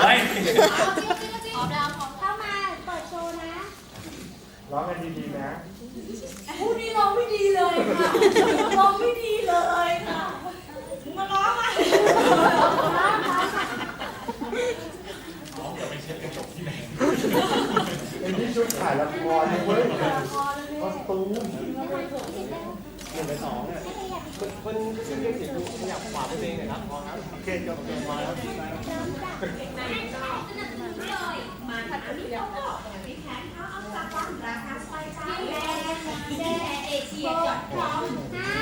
เฮ้ยพร้อมแล้วพร้อมเข้ามาเปิดโชว์นะ ร้องกันดีๆนะผู้นี้ร้องไม่ดีเลยค่ะร้องไม่ดีเลยค่ะมาร้องอะน้องจะไปเช็ดกระจกที่ไหนเป็นที่ชุดถ่ายละครเลยเว้ยคอสตูม หนึ่งไปสองเนี่ยคนชื่อเรียกเสียงดูขยับขวาไปเองหน่อยครับพอครับโอเคจบจบมาแล้วมาค่ะอันนี้เขาบอกพี่แคทเขาเอาจากร้านราคาสบายใจแดงแดงเอเชียจดพร้อมห้า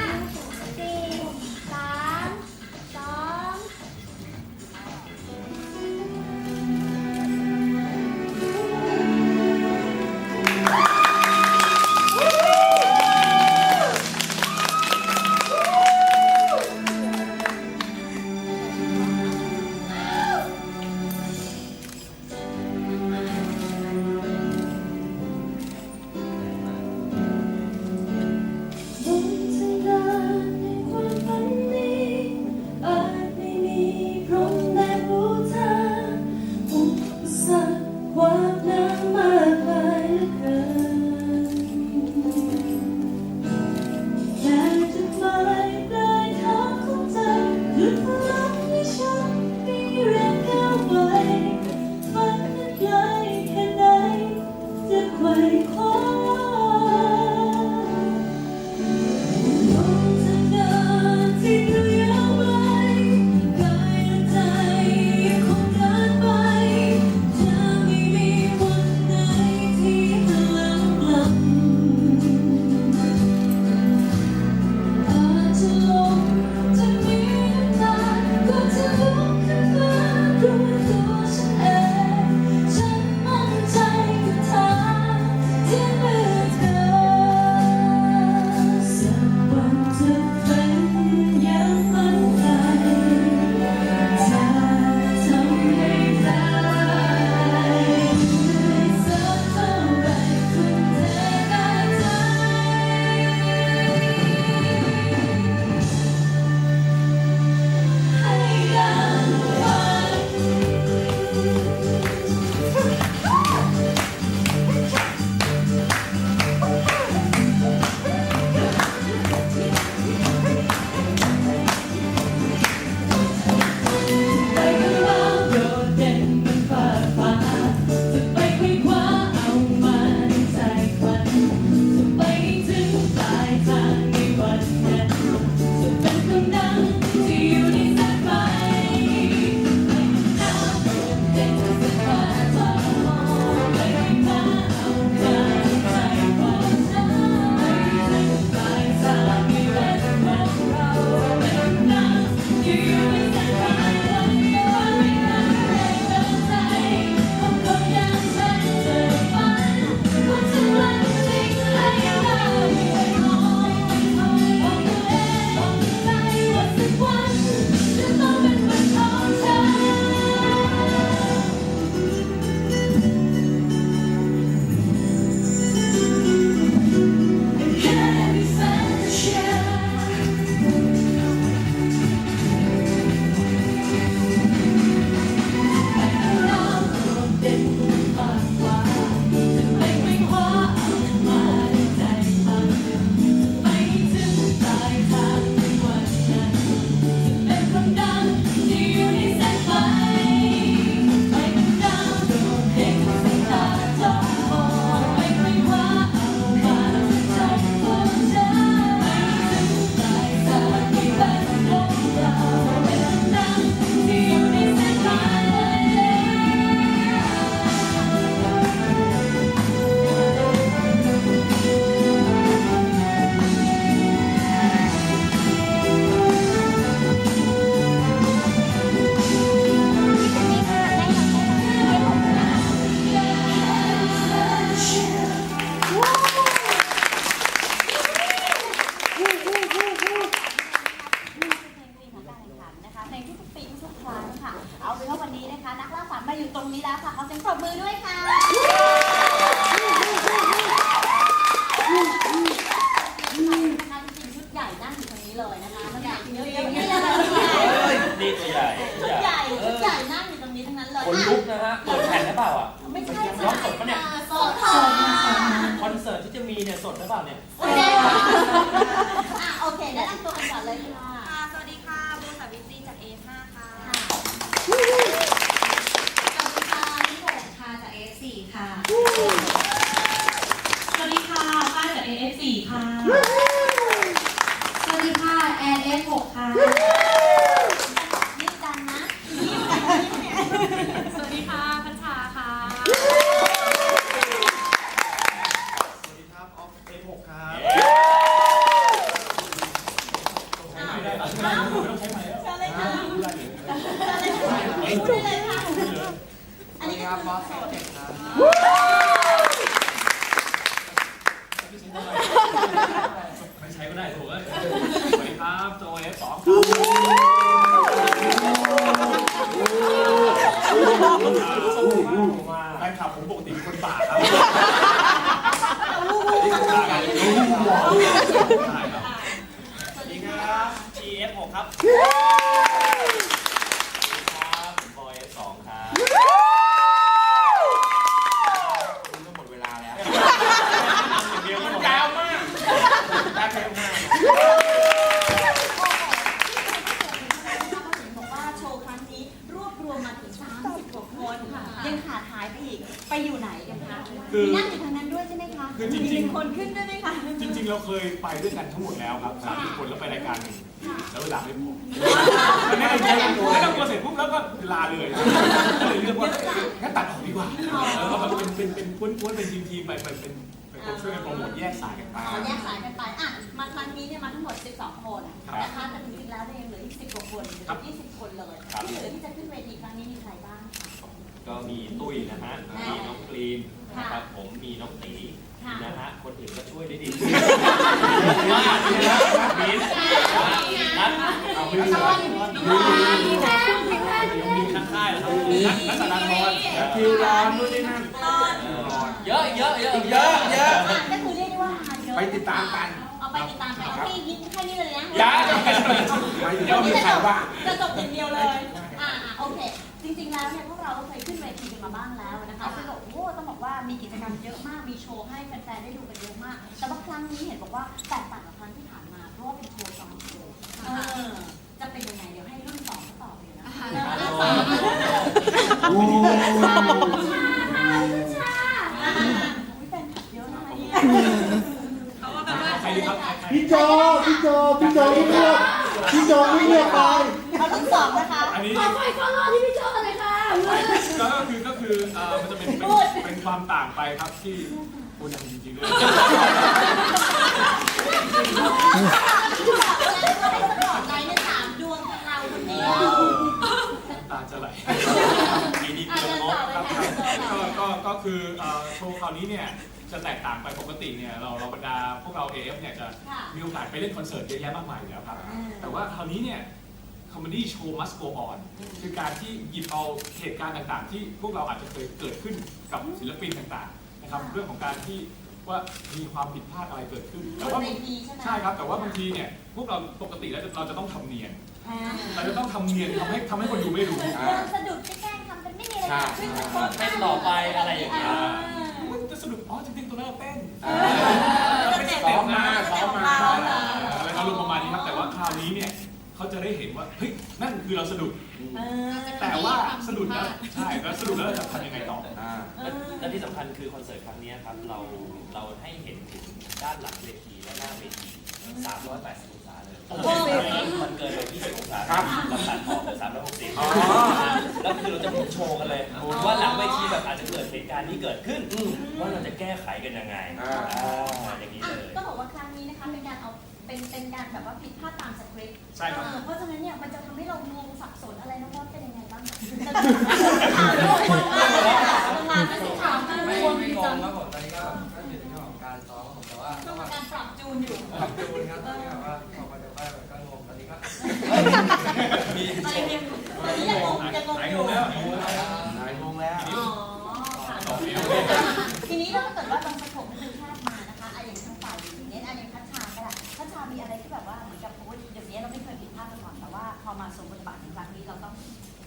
อยู่ตรงนี้แล้วค่ะขอเสียงปรบมือด้วยค่ะ นะคะจริงๆชุดใหญ่นั่งอยู่ตรงนี้เลยนะคะมันใหญ่เยอะๆนี่เลยนี่ตัวใหญ่ชุดใหใหญ่ญ่ชุดใหญ่นั่งอยู่ตรงนี้ทั้งนั้นเลขนลุกนะฮะเปิดแผ่นได้เปล่าอะ ไม่ใช่ร้องสดปะเนี่ย สดค่ะคอนเสิร์ตที่จะมีเนี่ยสดได้เปล่าเนี่ย โอเคค่ะอะโอเคแนะนำตัวกันก่อนเลยค่ะ ค่ะ สวัสดีค่ะบูสาวิตรีจาก A5 ค่ะ สวัสดีค่ะนิโค ค่ะ จาก A4 ค่ะ สวัสดีค่ะป้าจาก AF4 ค่ะ สวัส ดีค่ะแอน F6 ค่ะยืดดันนะ สวัสดีค่ะ พัชชาค่ะ สวัสดีครับ ออฟเอหกครับใช่เลยค่ะใช่เลยค่ะนนี้ก็คือบอสโซเด็กครับ แฟนคลับผมปกติเป็นคนป่าครับใช่ครับสวัสดีครับ GF6 ครับครับบอยสองครับ คุณก็หมดเวลาแล้ว เดียว มันยาวมากแป๊บเดียวมาก บอกว่าโชว์ครั้งนี้รวบรวมมาถึง 30กว่าคนยังขาดหายไปอีก ไปอยู่ไหนกันคะมีนั่งอยู่ทางนั้นด้วยใช่ไหมคะมีหนึ่งคนขึ้นด้วยไหมคะ จริงๆ เราเค ยไปด้วยกันทั้งหมดแล้วครับสามสิบคนแล้วไปรายการหนึ่งแล้วเวลาไม่พอแนะนำตัวแนะนำตัวเสร็จปุ๊บแล้วก็ลาเลยก็เลยเลือกว่างั้นตัดออกดีกว่าแล้วก็เป็นเป็นเป็นกวนๆเป็นทีมๆไปไปเป็นเป็นช่วยกันโปรโมทแยกสายกันไปขอแยกสายกันไปอะมาครั้งนี้เนี่ยมาทั้งหมด 12 คนนะคะแต่จริงๆแล้วเนี่ยยังเหลืออีก 10กว่าคนเหลือ20 คนเลยที่เหลือที่จะขึ้นเวทีครั้งนี้มีใครบ้างคะ ก็มีตุ้ยนะฮะมีน้องกรีนนะครับผมมีน้องตีค่ะ นะฮะคนอื่นก็ช่วยได้ดีมากเลยนะมิ้นนัทเอาไม่ได้ยังมีข้างค่ายนะครับนัทนัทสารพรคิวร้อนนู่นนี่นั่นเยอะเยอะเยอะเยอะเยอะอะก็คือเรียกได้ว่าหาเยอะไปติดตามกันเอาไปติดตามกันที่ยิงแค่นี้เลยนะยังไม่เดี๋ยวมีใครว่าจะจบอย่างเดียวเลยอ่าโอเคจ ริงๆ แล้วเนี่ยพวกเราก็เคยขึ้นเวทีกันมาบ้างแล้วนะคะซึ่งบอกโอ้ต้องบอกว่ามีกิจกรรมเยอะมาก มีโชว์ให้แฟนๆ ได้ดูกันเยอะมาก แต่ว่าครั้งนี้เห็นบอกว่าแตกต่างกับครั้งที่ผ่านมา เพราะว่าเป็นโชว์ซ้อมโชว์เออจะเป็นยังไงเดี๋ยวให้รุ่นสองเขาตอบเลยนะ โอ้ชาอ่าอุ๊ยแฟนคลับเยอะนะคะเนี่ยใครดีครับใครพี่โจพี่โจพี่โจไม่เลือก พี่โจไม่เลือกไปเขารุ่นสองนะคะ อันนี้ขอไฟฟอลโล่ที่พี่โจเลยค่ะก็คือก็คือเอ่อมันจะเป็นเป็นเป็นความต่างไปครับที่คุณทำจริงๆด้วยคือแบบว่าได้สปอร์ตไลท์เนี่ยสามดวงของเราคนเดียวตาจะไหลปีนี้เกินงบครับก็ก็ก็คือเอ่อโชว์คราวนี้เนี่ย จะแตกต่างไปปกติเนี่ยเราเราบรรดาพวกเรา AF เนี่ยจะค่ะ มีโอกาสไปเล่นคอนเสิร์ตเยอะแยะมากมายอยู่แล้วครับ อืม แต่ว่าคราวนี้เนี่ยคอมเมดี้โชว์ must go on คือการที่หยิบเอาเหตุการณ์ต่างๆ ที่พวกเราอาจจะเคยเกิดขึ้นกับศิลปินต่างๆนะครับเรื่องของการที่ว่ามีความผิดพลาดอะไรเกิดขึ้น แต่บว่า นเวทีใช่ไหมใช่ครับ แต่ว่าบางทีเนี่ยพวกเราปกติแล้วเราจะต้องทำเนียน อ่าเราจะต้องทำเนียนทำให้ทำให้คนดูไม่รู้เดินสะดุดแกล้งทำเป็นไม่มีอะไรเกิดขึ้นจะโพสต์เต้นต่อไปอะไรอย่างเงี้ย อ่า มันจะสนุกอ๋อจริงๆตัว นั้นเราเต้นเออเราเป็นสเต็ปนะซ้อมมาอะไรอารมณ์ประมาณนี้ครับ แต่ว่าคราวนี้เนี่ยเขาจะได้เห็นว่า เฮ้ย นั่นคือเราสะดุด แต่ว่าสะดุดแล้ว ใช่ แล้วสะดุดแล้วจะทำยังไงต่ออ่า และที่สำคัญคือคอนเสิร์ตครั้งนี้ครับ เราเราให้เห็นถึงด้านหลังเวทีและหน้าเวที380องศาเลยมันเกินไป20องศาครับเราตัดออกเป็น360แล้วคือเราจะพูดโชว์กันเลย ว่าหลังเวทีแบบอาจจะเกิดเหตุการณ์นี้เกิดขึ้น ก้ไขกันยังไงอ่าอ่าอย่างนี้อะเลยต้องบอกว่าครั้งนี้นะคะเป็นการเอาเป็นเป็นการแบบว่าผิดพลาดตามสคริปต์ใช่ครับ เออเพราะฉะนั้นเนี่ยมันจะทำให้เรางงสับสนอะไรน้องมดเป็นยังไงบ้างจะถามทุกคน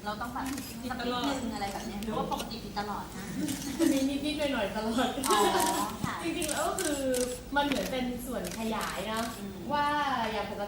เหมือนกับโอ้ยเดี๋ยวนี้เราไม่เคยผิดพลาดมาก่อนแต่ว่าพอมาสมบทบาทในครั้งนี้เราต้องเราต้องแบบสักนิดนึงอะไรแบบเนี้ยหรือว่าปกติผิดตลอดนะ มีนิดๆหน่อยๆตลอด อ๋อค่ะ จริงๆแล้วก็คือมันเหมือนเป็นส่วนขยายเนาะว่าอย่างปก